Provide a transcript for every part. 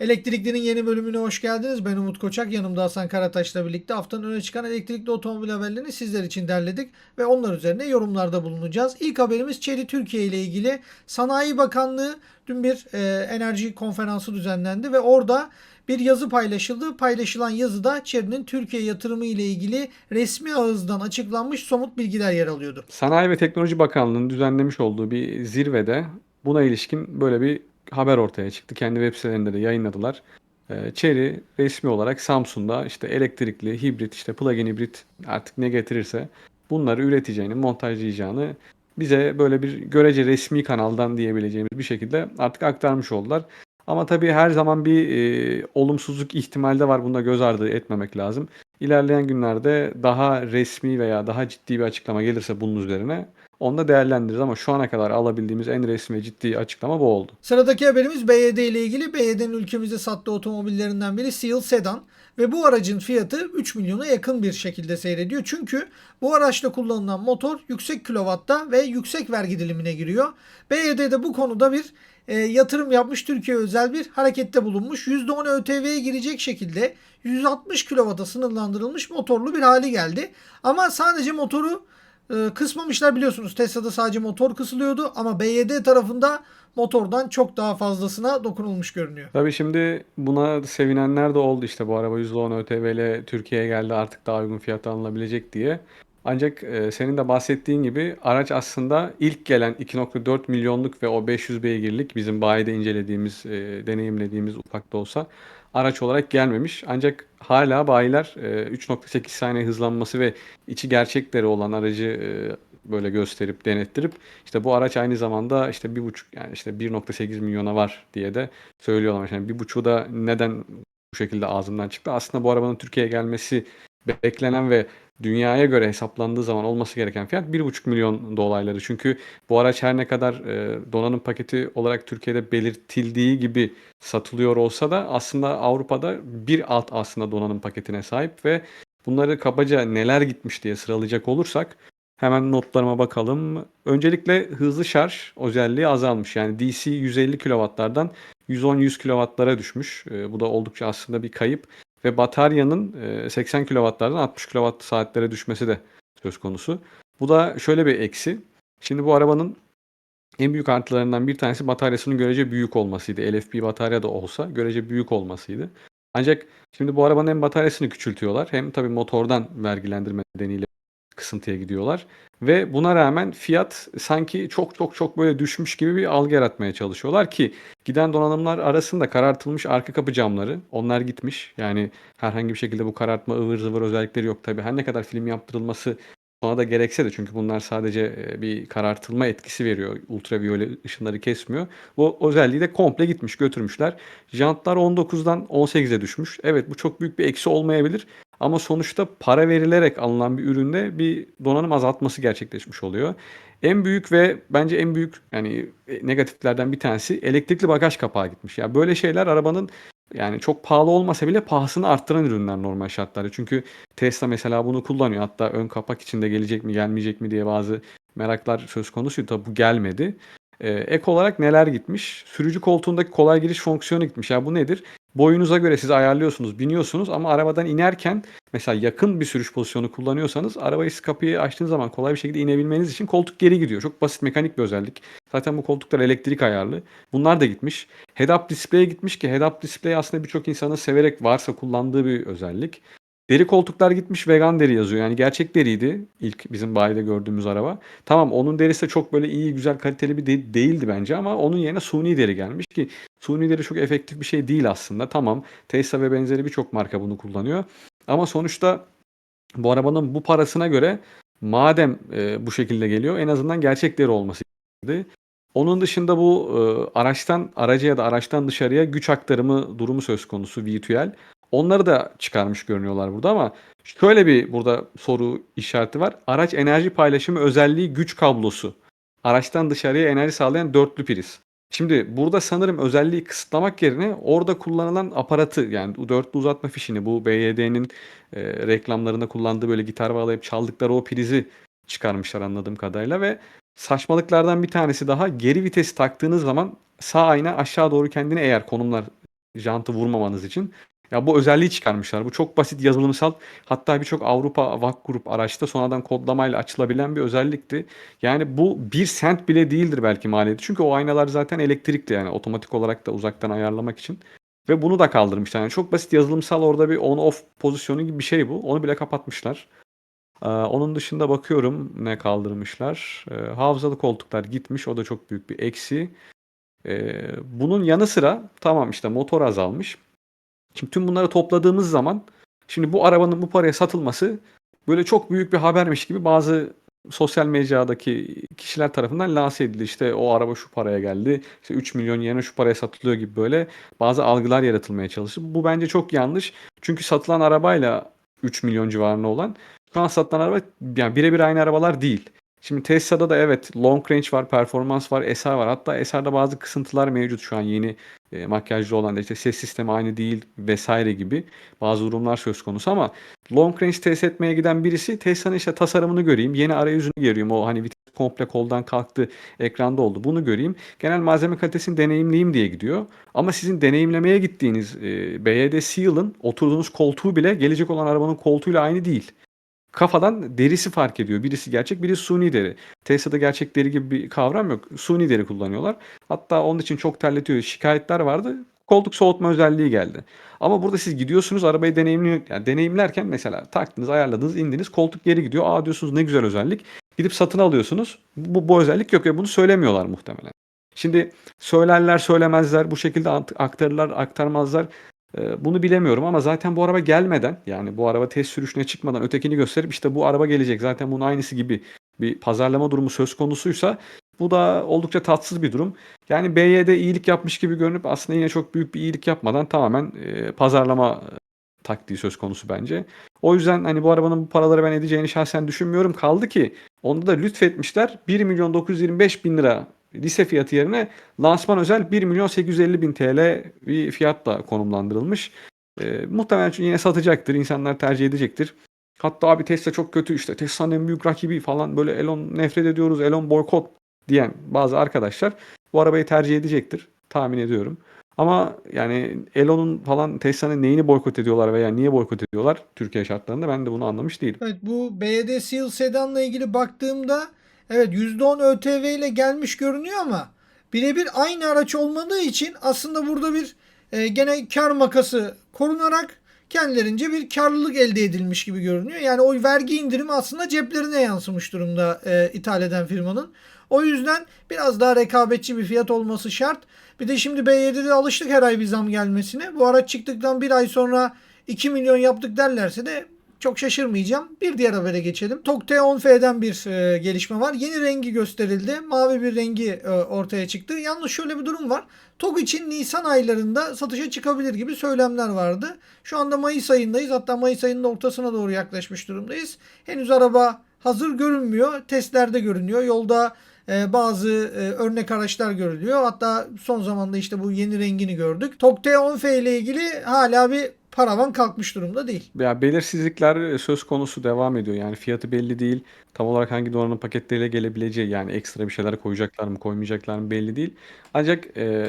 Elektriklerin yeni bölümüne hoş geldiniz. Ben Umut Koçak. Yanımda Hasan Karataş'la birlikte haftanın öne çıkan elektrikli otomobil haberlerini sizler için derledik ve onlar üzerine yorumlarda bulunacağız. İlk haberimiz Chery Türkiye ile ilgili. Sanayi Bakanlığı dün bir e, enerji konferansı düzenlendi ve orada bir yazı paylaşıldı. Paylaşılan yazıda Chery'nin Türkiye yatırımı ile ilgili resmi ağızdan açıklanmış somut bilgiler yer alıyordu. Sanayi ve Teknoloji Bakanlığı'nın düzenlemiş olduğu bir zirvede buna ilişkin böyle bir haber ortaya çıktı. Kendi web sitelerinde de yayınladılar. Ee, Chery resmi olarak Samsun'da işte elektrikli, hibrit, işte plug-in hibrit artık ne getirirse bunları üreteceğini, montajlayacağını bize böyle bir görece resmi kanaldan diyebileceğimiz bir şekilde artık aktarmış oldular. Ama tabii her zaman bir e, olumsuzluk ihtimali de var. Bunda göz ardı etmemek lazım. İlerleyen günlerde daha resmi veya daha ciddi bir açıklama gelirse bunun üzerine onu da değerlendiririz ama şu ana kadar alabildiğimiz en resmi ve ciddi açıklama bu oldu. Sıradaki haberimiz BYD ile ilgili. BYD'nin ülkemizde sattığı otomobillerinden biri Seal Sedan ve bu aracın fiyatı 3 milyona yakın bir şekilde seyrediyor. Çünkü bu araçta kullanılan motor yüksek kilovatta ve yüksek vergi dilimine giriyor. BYD de bu konuda bir e, yatırım yapmış Türkiye özel bir harekette bulunmuş. %10 ÖTV'ye girecek şekilde 160 kilovata sınırlandırılmış motorlu bir hali geldi. Ama sadece motoru e, kısmamışlar biliyorsunuz. Tesla'da sadece motor kısılıyordu ama BYD tarafında motordan çok daha fazlasına dokunulmuş görünüyor. Tabii şimdi buna sevinenler de oldu işte bu araba %10 ÖTV ile Türkiye'ye geldi artık daha uygun fiyata alınabilecek diye. Ancak e, senin de bahsettiğin gibi araç aslında ilk gelen 2.4 milyonluk ve o 500 beygirlik bizim bayide incelediğimiz, e, deneyimlediğimiz ufak da olsa araç olarak gelmemiş. Ancak hala bayiler e, 3.8 saniye hızlanması ve içi gerçekleri olan aracı e, böyle gösterip denettirip işte bu araç aynı zamanda işte bir buçuk yani işte 1.8 milyona var diye de söylüyorlar. Yani bir buçuğu da neden bu şekilde ağzımdan çıktı? Aslında bu arabanın Türkiye'ye gelmesi beklenen ve dünyaya göre hesaplandığı zaman olması gereken fiyat 1,5 milyon dolayları. Çünkü bu araç her ne kadar e, donanım paketi olarak Türkiye'de belirtildiği gibi satılıyor olsa da aslında Avrupa'da bir alt aslında donanım paketine sahip ve bunları kabaca neler gitmiş diye sıralayacak olursak hemen notlarıma bakalım. Öncelikle hızlı şarj özelliği azalmış. Yani DC 150 kW'lardan 110-100 kW'lara düşmüş. E, bu da oldukça aslında bir kayıp ve bataryanın e, 80 kW'lardan 60 kWh saatlere düşmesi de söz konusu. Bu da şöyle bir eksi. Şimdi bu arabanın en büyük artılarından bir tanesi bataryasının görece büyük olmasıydı. LFP batarya da olsa görece büyük olmasıydı. Ancak şimdi bu arabanın hem bataryasını küçültüyorlar hem tabii motordan vergilendirme nedeniyle kısıntıya gidiyorlar. Ve buna rağmen fiyat sanki çok çok çok böyle düşmüş gibi bir algı yaratmaya çalışıyorlar ki giden donanımlar arasında karartılmış arka kapı camları onlar gitmiş. Yani herhangi bir şekilde bu karartma ıvır zıvır özellikleri yok tabii. Her ne kadar film yaptırılması sonra da gerekse de çünkü bunlar sadece bir karartılma etkisi veriyor. Ultraviyole ışınları kesmiyor. Bu özelliği de komple gitmiş götürmüşler. Jantlar 19'dan 18'e düşmüş. Evet bu çok büyük bir eksi olmayabilir. Ama sonuçta para verilerek alınan bir üründe bir donanım azaltması gerçekleşmiş oluyor. En büyük ve bence en büyük yani negatiflerden bir tanesi elektrikli bagaj kapağı gitmiş. Ya yani böyle şeyler arabanın yani çok pahalı olmasa bile pahasını arttıran ürünler normal şartlarda. Çünkü Tesla mesela bunu kullanıyor. Hatta ön kapak içinde gelecek mi gelmeyecek mi diye bazı meraklar söz konusu. Tabi bu gelmedi. Ee, ek olarak neler gitmiş? Sürücü koltuğundaki kolay giriş fonksiyonu gitmiş. Ya bu nedir? Boyunuza göre siz ayarlıyorsunuz, biniyorsunuz ama arabadan inerken mesela yakın bir sürüş pozisyonu kullanıyorsanız arabayı kapıyı açtığınız zaman kolay bir şekilde inebilmeniz için koltuk geri gidiyor. Çok basit mekanik bir özellik. Zaten bu koltuklar elektrik ayarlı. Bunlar da gitmiş. Head-up display'e gitmiş ki head-up display aslında birçok insanın severek varsa kullandığı bir özellik. Deri koltuklar gitmiş vegan deri yazıyor. Yani gerçek deriydi ilk bizim bayide gördüğümüz araba. Tamam onun derisi de çok böyle iyi güzel kaliteli bir de- değildi bence ama onun yerine suni deri gelmiş ki suni deri çok efektif bir şey değil aslında. Tamam Tesla ve benzeri birçok marka bunu kullanıyor. Ama sonuçta bu arabanın bu parasına göre madem e, bu şekilde geliyor en azından gerçek deri olması gerekirdi. Onun dışında bu e, araçtan araca ya da araçtan dışarıya güç aktarımı durumu söz konusu V2L. Onları da çıkarmış görünüyorlar burada ama şöyle bir burada soru işareti var. Araç enerji paylaşımı özelliği güç kablosu. Araçtan dışarıya enerji sağlayan dörtlü priz. Şimdi burada sanırım özelliği kısıtlamak yerine orada kullanılan aparatı yani dörtlü uzatma fişini bu BYD'nin e, reklamlarında kullandığı böyle gitar bağlayıp çaldıkları o prizi çıkarmışlar anladığım kadarıyla ve saçmalıklardan bir tanesi daha geri vitesi taktığınız zaman sağ ayna aşağı doğru kendini eğer konumlar jantı vurmamanız için. Ya bu özelliği çıkarmışlar. Bu çok basit yazılımsal hatta birçok Avrupa VAK grup araçta sonradan kodlamayla açılabilen bir özellikti. Yani bu bir sent bile değildir belki maliyeti. Çünkü o aynalar zaten elektrikli yani otomatik olarak da uzaktan ayarlamak için. Ve bunu da kaldırmışlar. Yani çok basit yazılımsal orada bir on off pozisyonu gibi bir şey bu. Onu bile kapatmışlar. Ee, onun dışında bakıyorum ne kaldırmışlar. Ee, hafızalı koltuklar gitmiş. O da çok büyük bir eksi. Ee, bunun yanı sıra tamam işte motor azalmış. Şimdi tüm bunları topladığımız zaman şimdi bu arabanın bu paraya satılması böyle çok büyük bir habermiş gibi bazı sosyal mecradaki kişiler tarafından lanse edildi. İşte o araba şu paraya geldi. İşte 3 milyon yerine şu paraya satılıyor gibi böyle bazı algılar yaratılmaya çalıştı. Bu bence çok yanlış. Çünkü satılan arabayla 3 milyon civarında olan şu an satılan araba yani birebir aynı arabalar değil. Şimdi Tesla'da da evet long range var, performans var, SR var. Hatta SR'da bazı kısıntılar mevcut şu an yeni e, makyajlı olan da işte ses sistemi aynı değil vesaire gibi bazı durumlar söz konusu ama long range test etmeye giden birisi Tesla'nın işte tasarımını göreyim, yeni arayüzünü göreyim. O hani vites komple koldan kalktı, ekranda oldu. Bunu göreyim. Genel malzeme kalitesini deneyimleyeyim diye gidiyor. Ama sizin deneyimlemeye gittiğiniz e, BYD Seal'ın oturduğunuz koltuğu bile gelecek olan arabanın koltuğuyla aynı değil kafadan derisi fark ediyor. Birisi gerçek, birisi suni deri. Tesla'da gerçek deri gibi bir kavram yok. Suni deri kullanıyorlar. Hatta onun için çok terletiyor. Şikayetler vardı. Koltuk soğutma özelliği geldi. Ama burada siz gidiyorsunuz arabayı deneyimliyor. Yani deneyimlerken mesela taktınız, ayarladınız, indiniz. Koltuk geri gidiyor. Aa diyorsunuz ne güzel özellik. Gidip satın alıyorsunuz. Bu, bu özellik yok ve bunu söylemiyorlar muhtemelen. Şimdi söylerler söylemezler bu şekilde aktarırlar aktarmazlar. Ee, Bunu bilemiyorum ama zaten bu araba gelmeden yani bu araba test sürüşüne çıkmadan ötekini gösterip işte bu araba gelecek zaten bunun aynısı gibi bir pazarlama durumu söz konusuysa bu da oldukça tatsız bir durum. Yani BYD iyilik yapmış gibi görünüp aslında yine çok büyük bir iyilik yapmadan tamamen e, pazarlama taktiği söz konusu bence. O yüzden hani bu arabanın bu paraları ben edeceğini şahsen düşünmüyorum. Kaldı ki onda da lütfetmişler 1 milyon 925 bin lira lise fiyatı yerine lansman özel 1 milyon 850 bin TL bir fiyatla konumlandırılmış. E, muhtemelen yine satacaktır. insanlar tercih edecektir. Hatta abi Tesla çok kötü işte Tesla'nın en büyük rakibi falan böyle Elon nefret ediyoruz Elon boykot diyen bazı arkadaşlar bu arabayı tercih edecektir tahmin ediyorum. Ama yani Elon'un falan Tesla'nın neyini boykot ediyorlar veya niye boykot ediyorlar Türkiye şartlarında ben de bunu anlamış değilim. Evet bu BYD Seal sedanla ilgili baktığımda evet %10 ÖTV ile gelmiş görünüyor ama birebir aynı araç olmadığı için aslında burada bir e, gene kar makası korunarak kendilerince bir karlılık elde edilmiş gibi görünüyor. Yani o vergi indirimi aslında ceplerine yansımış durumda e, ithal eden firmanın. O yüzden biraz daha rekabetçi bir fiyat olması şart. Bir de şimdi B7'de alıştık her ay bir zam gelmesine. Bu araç çıktıktan bir ay sonra 2 milyon yaptık derlerse de çok şaşırmayacağım. Bir diğer habere geçelim. TOG T10F'den bir e, gelişme var. Yeni rengi gösterildi. Mavi bir rengi e, ortaya çıktı. Yalnız şöyle bir durum var. TOG için Nisan aylarında satışa çıkabilir gibi söylemler vardı. Şu anda Mayıs ayındayız. Hatta Mayıs ayının ortasına doğru yaklaşmış durumdayız. Henüz araba hazır görünmüyor. Testlerde görünüyor. Yolda e, bazı e, örnek araçlar görülüyor. Hatta son zamanda işte bu yeni rengini gördük. TOG T10F ile ilgili hala bir paravan kalkmış durumda değil. Ya belirsizlikler söz konusu devam ediyor. Yani fiyatı belli değil. Tam olarak hangi donanım paketleriyle gelebileceği yani ekstra bir şeyler koyacaklar mı koymayacaklar mı belli değil. Ancak e,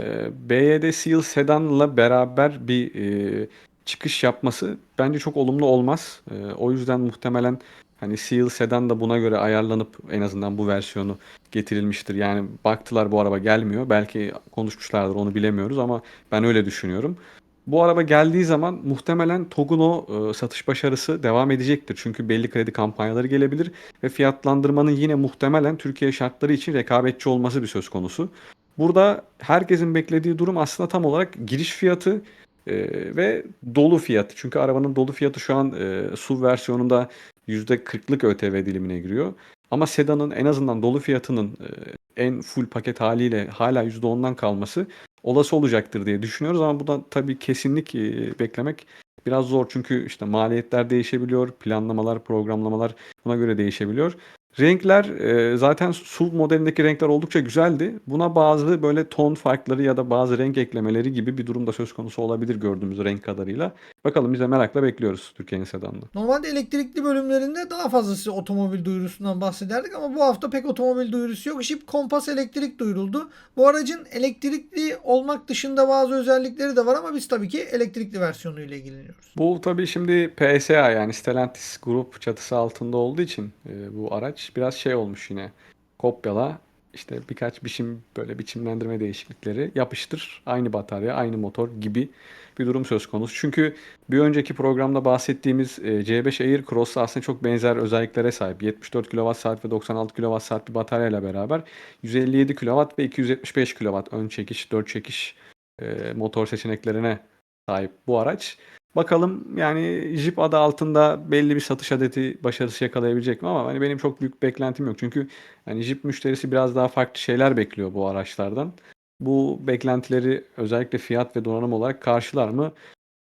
BYD Seal Sedan'la beraber bir e, çıkış yapması bence çok olumlu olmaz. E, o yüzden muhtemelen hani Seal Sedan da buna göre ayarlanıp en azından bu versiyonu getirilmiştir. Yani baktılar bu araba gelmiyor. Belki konuşmuşlardır onu bilemiyoruz ama ben öyle düşünüyorum. Bu araba geldiği zaman muhtemelen TOG'un e, satış başarısı devam edecektir. Çünkü belli kredi kampanyaları gelebilir ve fiyatlandırmanın yine muhtemelen Türkiye şartları için rekabetçi olması bir söz konusu. Burada herkesin beklediği durum aslında tam olarak giriş fiyatı e, ve dolu fiyatı. Çünkü arabanın dolu fiyatı şu an e, SUV versiyonunda %40'lık ÖTV dilimine giriyor. Ama sedanın en azından dolu fiyatının e, en full paket haliyle hala %10'dan kalması olası olacaktır diye düşünüyoruz ama bu da tabii kesinlik e, beklemek biraz zor çünkü işte maliyetler değişebiliyor, planlamalar, programlamalar buna göre değişebiliyor. Renkler e, zaten SUV modelindeki renkler oldukça güzeldi. Buna bazı böyle ton farkları ya da bazı renk eklemeleri gibi bir durum da söz konusu olabilir gördüğümüz renk kadarıyla. Bakalım biz de merakla bekliyoruz Türkiye'nin sedanını. Normalde elektrikli bölümlerinde daha fazla size otomobil duyurusundan bahsederdik ama bu hafta pek otomobil duyurusu yok. Jeep Compass elektrik duyuruldu. Bu aracın elektrikli olmak dışında bazı özellikleri de var ama biz tabii ki elektrikli versiyonuyla ilgileniyoruz. Bu tabii şimdi PSA yani Stellantis grup çatısı altında olduğu için e, bu araç biraz şey olmuş yine. Kopyala işte birkaç biçim böyle biçimlendirme değişiklikleri yapıştır. Aynı batarya, aynı motor gibi bir durum söz konusu. Çünkü bir önceki programda bahsettiğimiz e, C5 Air Cross aslında çok benzer özelliklere sahip. 74 kWh ve 96 kWh bir bataryayla beraber 157 kW ve 275 kW ön çekiş, 4 çekiş e, motor seçeneklerine sahip bu araç. Bakalım yani Jeep adı altında belli bir satış adeti başarısı yakalayabilecek mi ama hani benim çok büyük beklentim yok. Çünkü hani Jeep müşterisi biraz daha farklı şeyler bekliyor bu araçlardan. Bu beklentileri özellikle fiyat ve donanım olarak karşılar mı?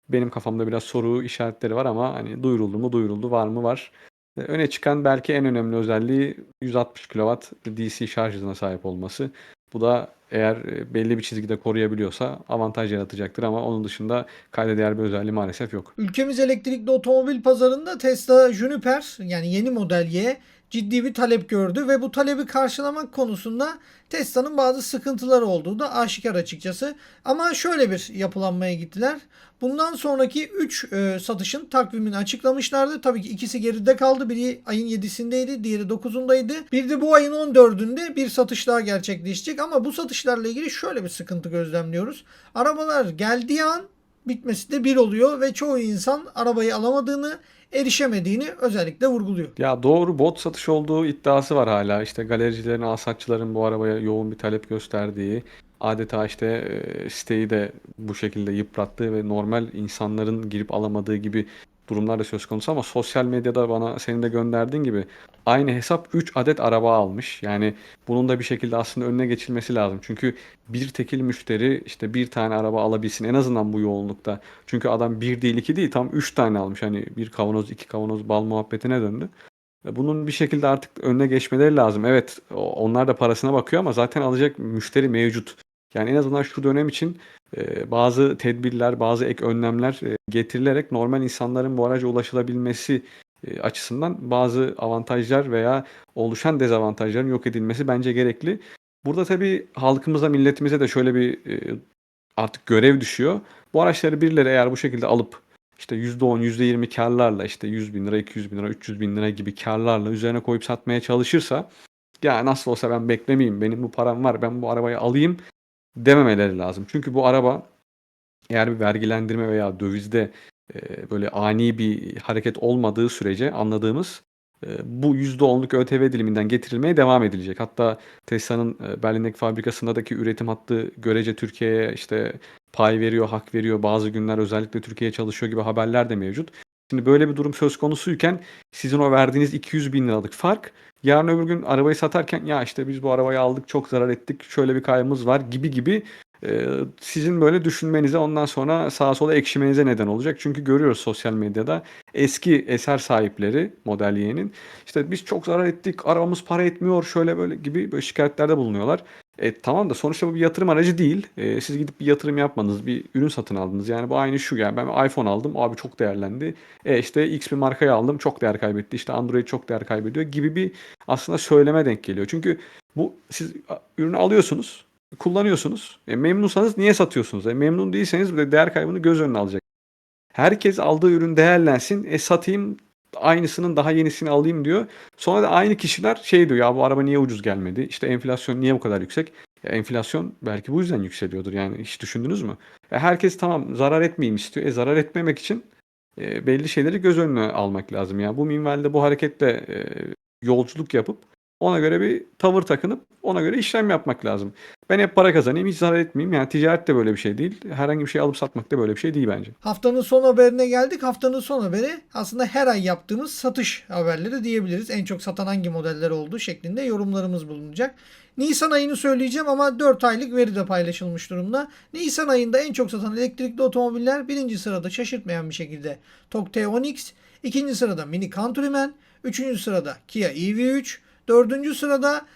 Benim kafamda biraz soru işaretleri var ama hani duyuruldu mu duyuruldu var mı var. E, Öne çıkan belki en önemli özelliği 160 kW DC şarj hızına sahip olması. Bu da eğer e, belli bir çizgide koruyabiliyorsa avantaj yaratacaktır ama onun dışında kayda değer bir özelliği maalesef yok. Ülkemiz elektrikli otomobil pazarında Tesla Juniper yani yeni model Y ciddi bir talep gördü ve bu talebi karşılamak konusunda Tesla'nın bazı sıkıntıları olduğu da aşikar açıkçası. Ama şöyle bir yapılanmaya gittiler. Bundan sonraki 3 satışın takvimini açıklamışlardı. Tabii ki ikisi geride kaldı. Biri ayın 7'sindeydi, diğeri 9'undaydı. Bir de bu ayın 14'ünde bir satış daha gerçekleşecek. Ama bu satışlarla ilgili şöyle bir sıkıntı gözlemliyoruz. Arabalar geldiği an bitmesi de bir oluyor ve çoğu insan arabayı alamadığını, erişemediğini özellikle vurguluyor. Ya doğru bot satış olduğu iddiası var hala. İşte galericilerin, alsatçıların bu arabaya yoğun bir talep gösterdiği, adeta işte e, siteyi de bu şekilde yıprattığı ve normal insanların girip alamadığı gibi durumlar da söz konusu ama sosyal medyada bana senin de gönderdiğin gibi aynı hesap 3 adet araba almış. Yani bunun da bir şekilde aslında önüne geçilmesi lazım. Çünkü bir tekil müşteri işte bir tane araba alabilsin en azından bu yoğunlukta. Çünkü adam bir değil iki değil tam 3 tane almış. Hani bir kavanoz iki kavanoz bal muhabbetine döndü. Ve Bunun bir şekilde artık önüne geçmeleri lazım. Evet onlar da parasına bakıyor ama zaten alacak müşteri mevcut. Yani en azından şu dönem için e, bazı tedbirler, bazı ek önlemler e, getirilerek normal insanların bu araca ulaşılabilmesi e, açısından bazı avantajlar veya oluşan dezavantajların yok edilmesi bence gerekli. Burada tabii halkımıza, milletimize de şöyle bir e, artık görev düşüyor. Bu araçları birileri eğer bu şekilde alıp işte %10, %20 karlarla işte 100 bin lira, 200 bin lira, 300 bin lira gibi karlarla üzerine koyup satmaya çalışırsa ya nasıl olsa ben beklemeyeyim, benim bu param var, ben bu arabayı alayım dememeleri lazım. Çünkü bu araba eğer bir vergilendirme veya dövizde e, böyle ani bir hareket olmadığı sürece anladığımız e, bu %10'luk ÖTV diliminden getirilmeye devam edilecek. Hatta Tesla'nın e, Berlin'deki fabrikasındaki üretim hattı görece Türkiye'ye işte pay veriyor, hak veriyor. Bazı günler özellikle Türkiye'ye çalışıyor gibi haberler de mevcut. Şimdi böyle bir durum söz konusuyken sizin o verdiğiniz 200 bin liralık fark yarın öbür gün arabayı satarken ya işte biz bu arabayı aldık çok zarar ettik şöyle bir kaybımız var gibi gibi e, sizin böyle düşünmenize ondan sonra sağa sola ekşimenize neden olacak. Çünkü görüyoruz sosyal medyada eski eser sahipleri Model Y'nin işte biz çok zarar ettik arabamız para etmiyor şöyle böyle gibi böyle şikayetlerde bulunuyorlar. E, tamam da sonuçta bu bir yatırım aracı değil. E, siz gidip bir yatırım yapmadınız, bir ürün satın aldınız. Yani bu aynı şu yani ben iPhone aldım, abi çok değerlendi. E işte X bir markayı aldım, çok değer kaybetti. İşte Android çok değer kaybediyor gibi bir aslında söyleme denk geliyor. Çünkü bu siz ürünü alıyorsunuz, kullanıyorsunuz. E, memnunsanız niye satıyorsunuz? E, memnun değilseniz de değer kaybını göz önüne alacak. Herkes aldığı ürün değerlensin. E satayım aynısının daha yenisini alayım diyor. Sonra da aynı kişiler şey diyor ya bu araba niye ucuz gelmedi? İşte enflasyon niye bu kadar yüksek? Ya enflasyon belki bu yüzden yükseliyordur yani hiç düşündünüz mü? E herkes tamam zarar etmeyeyim istiyor. E zarar etmemek için e, belli şeyleri göz önüne almak lazım. Yani bu minvalde bu hareketle e, yolculuk yapıp ona göre bir tavır takınıp ona göre işlem yapmak lazım. Ben hep para kazanayım hiç zarar etmeyeyim. Yani ticaret de böyle bir şey değil. Herhangi bir şey alıp satmak da böyle bir şey değil bence. Haftanın son haberine geldik. Haftanın son haberi aslında her ay yaptığımız satış haberleri diyebiliriz. En çok satan hangi modeller olduğu şeklinde yorumlarımız bulunacak. Nisan ayını söyleyeceğim ama 4 aylık veri de paylaşılmış durumda. Nisan ayında en çok satan elektrikli otomobiller birinci sırada şaşırtmayan bir şekilde Tok T10X, ikinci sırada Mini Countryman, Üçüncü sırada Kia EV3. Dördüncü sırada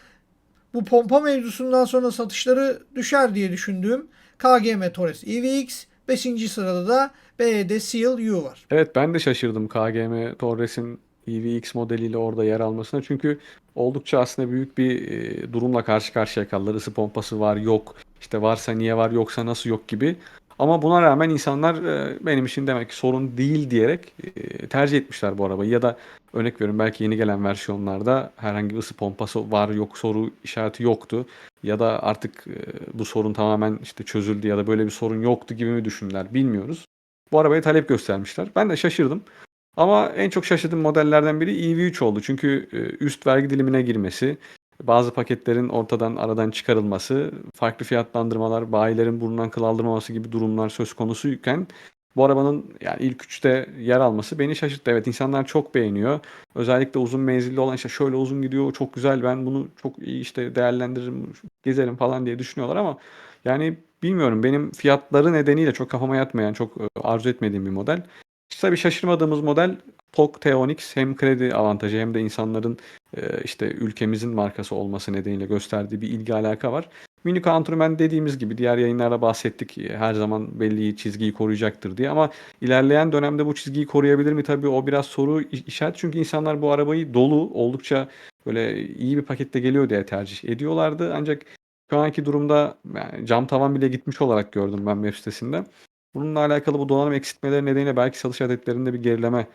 bu pompa mevzusundan sonra satışları düşer diye düşündüğüm KGM Torres EVX. Beşinci sırada da BYD Seal U var. Evet ben de şaşırdım KGM Torres'in EVX modeliyle orada yer almasına. Çünkü oldukça aslında büyük bir e, durumla karşı karşıya kaldılar. Isı pompası var yok. İşte varsa niye var yoksa nasıl yok gibi. Ama buna rağmen insanlar e, benim için demek ki sorun değil diyerek e, tercih etmişler bu arabayı. Ya da örnek veriyorum belki yeni gelen versiyonlarda herhangi ısı pompası var yok soru işareti yoktu. Ya da artık e, bu sorun tamamen işte çözüldü ya da böyle bir sorun yoktu gibi mi düşündüler bilmiyoruz. Bu arabaya talep göstermişler. Ben de şaşırdım. Ama en çok şaşırdığım modellerden biri EV3 oldu. Çünkü üst vergi dilimine girmesi, bazı paketlerin ortadan aradan çıkarılması, farklı fiyatlandırmalar, bayilerin burnundan kıl aldırmaması gibi durumlar söz konusuyken bu arabanın yani ilk üçte yer alması beni şaşırttı. Evet insanlar çok beğeniyor. Özellikle uzun menzilli olan işte şöyle uzun gidiyor çok güzel ben bunu çok iyi işte değerlendiririm, gezerim falan diye düşünüyorlar ama yani bilmiyorum benim fiyatları nedeniyle çok kafama yatmayan, çok e, arzu etmediğim bir model. Tabii şaşırmadığımız model TOG T10X hem kredi avantajı hem de insanların e, işte ülkemizin markası olması nedeniyle gösterdiği bir ilgi alaka var. Mini Countryman dediğimiz gibi diğer yayınlarda bahsettik e, her zaman belli çizgiyi koruyacaktır diye ama ilerleyen dönemde bu çizgiyi koruyabilir mi tabii o biraz soru iş- işaret çünkü insanlar bu arabayı dolu oldukça böyle iyi bir pakette geliyor diye tercih ediyorlardı ancak şu anki durumda yani cam tavan bile gitmiş olarak gördüm ben web sitesinde. Bununla alakalı bu donanım eksiltmeleri nedeniyle belki satış adetlerinde bir gerileme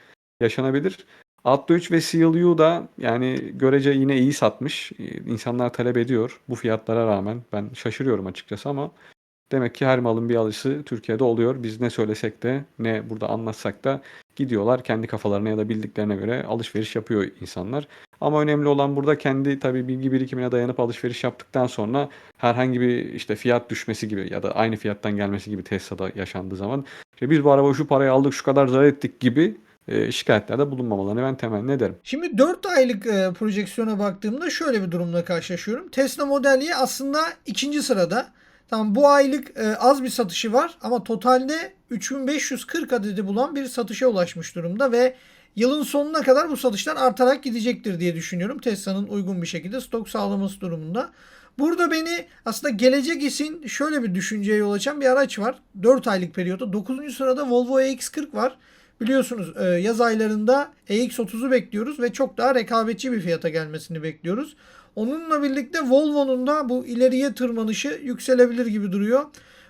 yaşanabilir. Atto 3 ve CLU da yani görece yine iyi satmış. Ee, İnsanlar talep ediyor bu fiyatlara rağmen. Ben şaşırıyorum açıkçası ama demek ki her malın bir alıcısı Türkiye'de oluyor. Biz ne söylesek de ne burada anlatsak da gidiyorlar kendi kafalarına ya da bildiklerine göre alışveriş yapıyor insanlar. Ama önemli olan burada kendi tabii bilgi birikimine dayanıp alışveriş yaptıktan sonra herhangi bir işte fiyat düşmesi gibi ya da aynı fiyattan gelmesi gibi Tesla'da yaşandığı zaman işte biz bu arabayı şu paraya aldık şu kadar zarar ettik gibi e, şikayetlerde bulunmamalarını ben temenni ederim. Şimdi 4 aylık e, projeksiyona baktığımda şöyle bir durumla karşılaşıyorum. Tesla Model Y aslında ikinci sırada. Tamam bu aylık e, az bir satışı var ama totalde 3540 adedi bulan bir satışa ulaşmış durumda ve yılın sonuna kadar bu satışlar artarak gidecektir diye düşünüyorum. Tesla'nın uygun bir şekilde stok sağlaması durumunda. Burada beni aslında gelecek için şöyle bir düşünceye yol açan bir araç var. 4 aylık periyotta 9. sırada Volvo EX40 var. Biliyorsunuz e, yaz aylarında EX30'u bekliyoruz ve çok daha rekabetçi bir fiyata gelmesini bekliyoruz. Onunla birlikte Volvo'nun da bu ileriye tırmanışı yükselebilir gibi duruyor.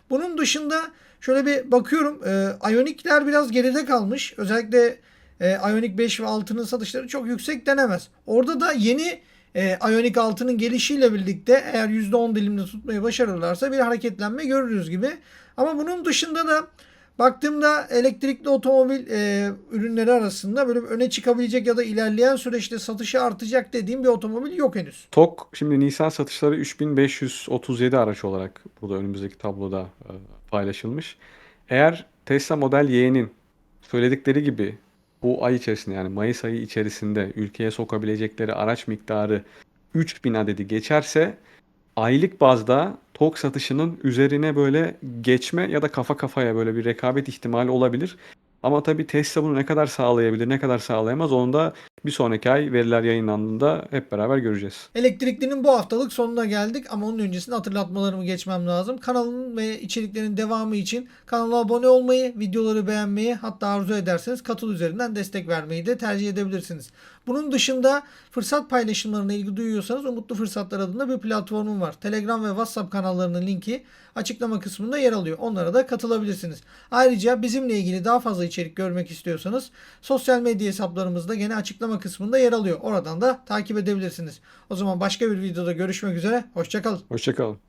Bunun dışında şöyle bir bakıyorum. E, Ionic'ler biraz geride kalmış. Özellikle e, Ioniq 5 ve 6'nın satışları çok yüksek denemez. Orada da yeni e, Ioniq 6'nın gelişiyle birlikte eğer %10 dilimde tutmayı başarırlarsa bir hareketlenme görürüz gibi. Ama bunun dışında da Baktığımda elektrikli otomobil e, ürünleri arasında böyle öne çıkabilecek ya da ilerleyen süreçte satışı artacak dediğim bir otomobil yok henüz. TOK şimdi Nisan satışları 3537 araç olarak burada önümüzdeki tabloda e, paylaşılmış. Eğer Tesla Model Y'nin söyledikleri gibi bu ay içerisinde yani Mayıs ayı içerisinde ülkeye sokabilecekleri araç miktarı 3000 adedi geçerse aylık bazda TOK satışının üzerine böyle geçme ya da kafa kafaya böyle bir rekabet ihtimali olabilir. Ama tabii Tesla bunu ne kadar sağlayabilir, ne kadar sağlayamaz onu da bir sonraki ay veriler yayınlandığında hep beraber göreceğiz. Elektriklinin bu haftalık sonuna geldik ama onun öncesinde hatırlatmalarımı geçmem lazım. Kanalın ve içeriklerin devamı için kanala abone olmayı, videoları beğenmeyi hatta arzu ederseniz katıl üzerinden destek vermeyi de tercih edebilirsiniz. Bunun dışında fırsat paylaşımlarına ilgi duyuyorsanız Umutlu Fırsatlar adında bir platformum var. Telegram ve WhatsApp kanallarının linki açıklama kısmında yer alıyor. Onlara da katılabilirsiniz. Ayrıca bizimle ilgili daha fazla içerik görmek istiyorsanız sosyal medya hesaplarımızda gene açıklama kısmında yer alıyor. Oradan da takip edebilirsiniz. O zaman başka bir videoda görüşmek üzere. Hoşçakalın. Hoşçakalın.